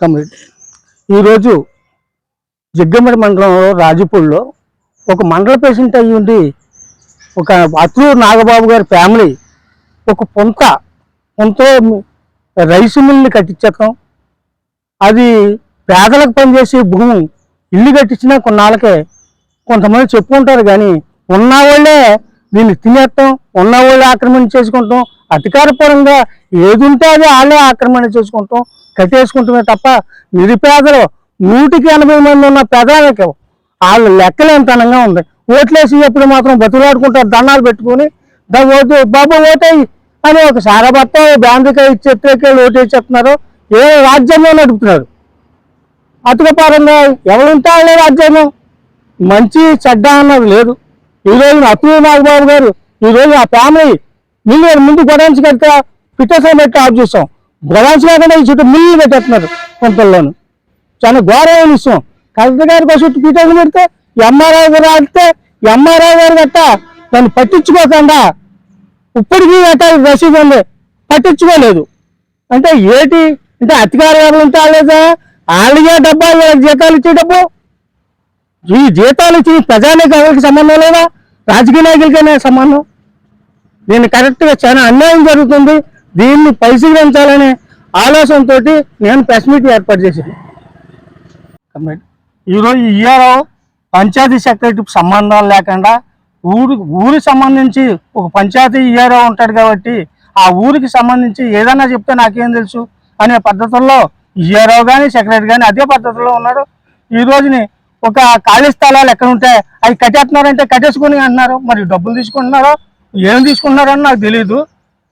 Community ఈరోజు జగ్గమ్మడి మండలంలో రాజుపూడిలో ఒక మండల పేషెంట్ అయ్యి ఉండి ఒక అతూరు నాగబాబు గారి ఫ్యామిలీ ఒక పొంత పొంతలో రైస్ మిల్ని కట్టించటం అది పేదలకు పనిచేసే భూమి ఇల్లు కట్టించినా కొన్నాళ్ళకే కొంతమంది చెప్పుకుంటారు కానీ ఉన్నవాళ్ళే దీన్ని తినేస్తాం ఉన్నవాళ్ళే ఆక్రమణ చేసుకుంటాం. అధికారపరంగా ఏది ఉంటే అది వాళ్ళే ఆక్రమణ చేసుకుంటాం. కట్టేసుకుంటున్నాయి తప్ప నిరుపేదలు నూటికి ఎనభై మంది ఉన్న పేదలకి వాళ్ళు లెక్కలేనితనంగా ఉంది. ఓట్లేసి ఎప్పుడు మాత్రం బతులాడుకుంటారు దండాలు పెట్టుకొని దాని ఓటు బాబు ఓటేయి అని ఒక సారభర్త బ్యాంకుకాయ ఇచ్చేట్లకి ఓటేసేస్తున్నారు. ఏ రాజ్యంలో నడుపుతున్నారు? అతుకపారంగా ఎవరుంటే వాళ్ళే రాజ్యాంగం మంచి చెడ్డ అన్నది లేదు. ఈ రోజు నాగబాబు గారు ఈ రోజు ఆ ఫ్యామిలీ మిల్లు ముందు గొడవన్స్ కడితే పిట్టేషన్ పెట్టి ఆఫ్ చేస్తాం గొడవన్స్ కాకుండా ఈ చుట్టూ మిల్లు పెట్టేస్తున్నారు కొంతల్లోను. చాలా ఘోరమైన విషయం. కలెక్టర్ గారికి చుట్టూ పిట్టేషన్ పెడితే ఎంఆర్ఐ గారు ఆడితే ఎంఆర్ఐ గారు గట్ట దాన్ని పట్టించుకోకుండా ఇప్పటికీ గట్ట రసీదు ఉంది. పట్టించుకోలేదు. అంటే ఏటి? అంటే అధికార ఎవరు ఉంటే వాళ్ళేదా వాళ్ళకే డబ్బా? జీతాలు ఇచ్చే డబ్బు? ఈ జీతాలు ఇచ్చి ప్రజానీకానికి సంబంధం లేదా? రాజకీయ నాయకులకైనా సంబంధం? దీన్ని కరెక్ట్గా చాలా అన్యాయం జరుగుతుంది. దీన్ని పరిశీలించాలనే ఆలోచనతో నేను ప్రెస్ మీట్ ఏర్పాటు చేశాను. ఈరోజు ఇయ్యారో పంచాయతీ సెక్రటరీకి సంబంధాలు లేకుండా ఊరు ఊరికి సంబంధించి ఒక పంచాయతీ ఇయ్యారో ఉంటాడు కాబట్టి ఆ ఊరికి సంబంధించి ఏదైనా చెప్తే నాకేం తెలుసు అనే పద్ధతుల్లో ఇయ్యారో కానీ సెక్రటరీ కానీ అదే పద్ధతిలో ఉన్నాడు. ఈ రోజుని ఒక ఖాళీ స్థలాలు ఎక్కడ ఉంటే అవి కట్టేస్తున్నారంటే కట్టేసుకుని అంటున్నారు. మరి డబ్బులు తీసుకుంటున్నారో ఏం తీసుకుంటున్నారో అని నాకు తెలియదు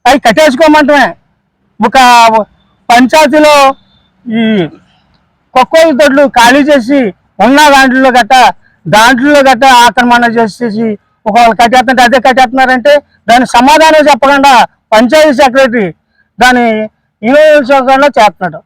అవి కట్టేసుకోమంటమే. ఒక పంచాయతీలో ఈ కొక్కోల తొడ్లు ఖాళీ చేసి ఉన్న దాంట్లో గట్ట దాంట్లో గట్ట ఆక్రమణ చేసేసి ఒకవేళ కట్టేస్తుంటే అదే కట్టేస్తున్నారంటే దాని సమాధానం చెప్పకుండా పంచాయతీ సెక్రటరీ దాని ఇన్వెస్టిగేషన్ చేస్తున్నాడు.